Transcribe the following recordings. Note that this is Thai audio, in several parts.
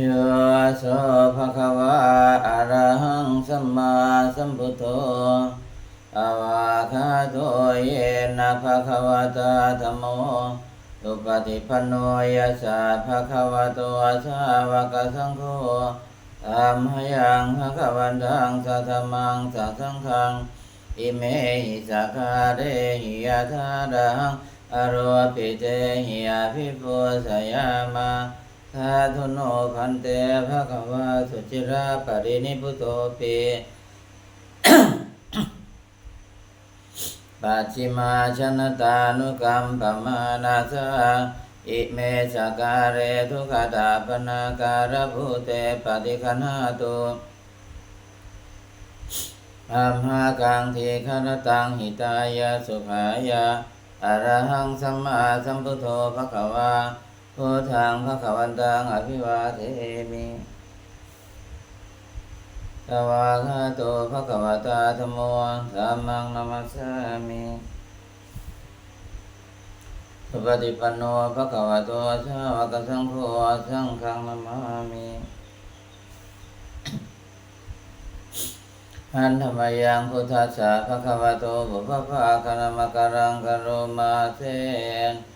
โยโสภะคะวะอะระหังสัมมาสัมพุทโธอาวาคาโตเยนะภะคะวะตาธัมโมสุปฏิปันโนยัสสะภะคะวะโตสาวกสังโฆธัมมยังภะคะวันตังสัทมังสัทังฆังอิเมหิสักาเรหิยะธาดังอโรปิเตหิยะภิปุสยามาาธุโนพันเตภะคะวะสุจิราปรินิพุโตปิปัจฉิมาชนตานุกัมปมานาสาอิเมสการเรทุกขตาปนาการภูเตปฏิคันหาตุอัมหากังทีคารตังหิตายาสุขายาอรหังสัมมาสัมพุทโธภะคะวา พุทธังภะคะวันตังอภิวาเทมิสวากขาโตภะคะวตาธัมโมธัมมังนัมัสสามิสุปฏิปันโนภะคะวะโตสาวกสังโฆสังฆังนามามิหันธรรมยังพุทธัสสะภะคะวโตบุพพะคนะมกะรังกโรมาเสน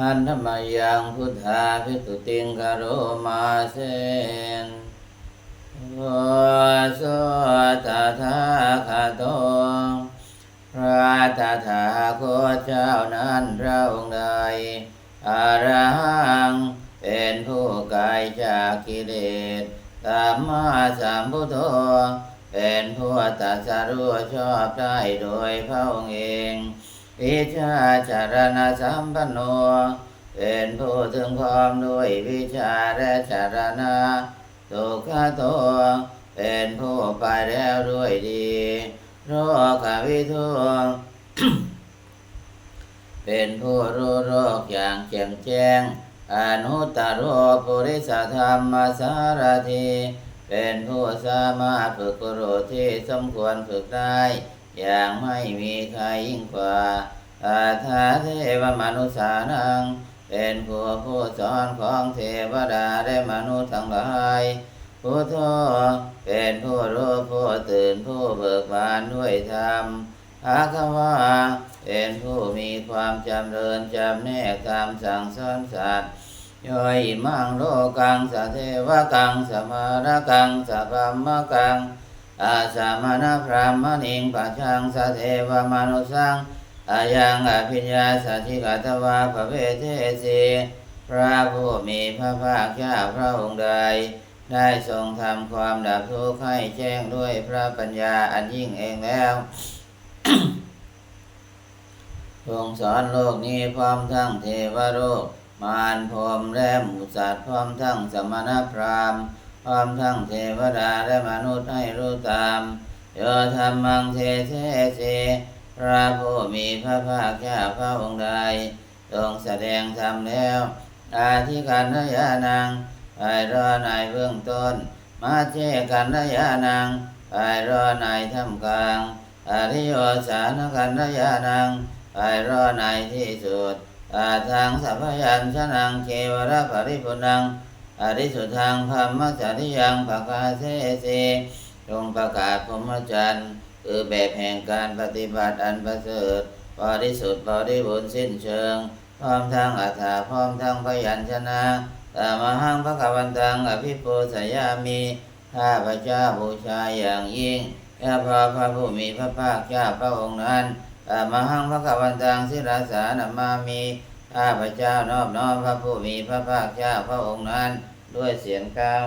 อันธรรมยังพุทธาพิตุติงกโรมาเสนโอโสตถาคตพระตถาคตเจ้านั้นพระองค์ใดอาระหังเป็นผู้ไกลจากกิเลสสัมมาสัมพุทโธเป็นผู้ตัสรู้ชอบได้โดยพระองค์เอง วิชาจารณะสัมปันโนเป็นผู้ถึงพร้อมด้วยวิชาและจารณะสุขโตเป็นผู้ไปแล้วด้วยดีโรควิทูเป็นผู้รู้โรคอย่างแจ่มแจ้งอนุตตรโรปุริสธรรมสารทีเป็นผู้สามารถฝึกกุโรที่สมควรฝึกได้ อย่างไม่มีใครยิ่งกว่าอาทาเทวมนุษานัง เป็นผู้ผู้สอนของเทวดาและมนุษย์ทั้งหลายพุทโธเป็นผู้รู้ผู้ตื่นผู้เบิกบานด้วยธรรมอาคาวาเป็นผู้มีความจำเริญจำแนกตามสั่งสอนสัตว์ย่อยมังโลกังสเทวกังสมารกังสะพัมมกัง อาสามณพรามณิงปัจชังสเทวมนุสังอายังอภิญญาสัจิกัตวาภเวเทสีพระผู้มีพระภาคเจ้าพระองค์ใด ได้ทรงทำความดับทุกข์ให้แจ้งด้วยพระปัญญาอันยิ่งเองแล้วทรงสอนโลกนี้พร้อมทั้งเทวโลก มารพรมและหมูสัตว์พร้อมทั้งสมณพราหมณ์ พร้อมทั้งเทวดาและมนุษย์ให้รู้ตาม โยธรรมังเทเทเสพระผู้มีพระภาคเจ้าพระองค์ใดทรงแสดงธรรมแล้ว อาธิการนยานังไปรอในเบื้องต้น มาเจกันนยานังไปรอในท่ามกลางอริโยสานกันนยานังไปรอในที่สุดอาทางสัพพยัญชนะเกวระปริปุนัง อริสุทางพรหมจริยังปกาเสสีจงประกาศพรหมจรรย์คือแบบแห่งการปฏิบัติอันประเสริฐบริสุทธิ์บริบูรณ์สิ้นเชิง พร้อมทั้งอัฏฐาพร้อมทั้งพยัญชนะตามหังพระกวันตังอภิปูสยามีข้าพระเจ้าบูชาอย่างยิ่งแค่พระพระผู้มีพระภาคเจ้าพระองค์นั้นตามหังพระกวันตังศิราสานามามีข้าพระเจ้านอบน้อมพระผู้มีพระภาคเจ้าพระองค์นั้น ด้วยเสียงก้าว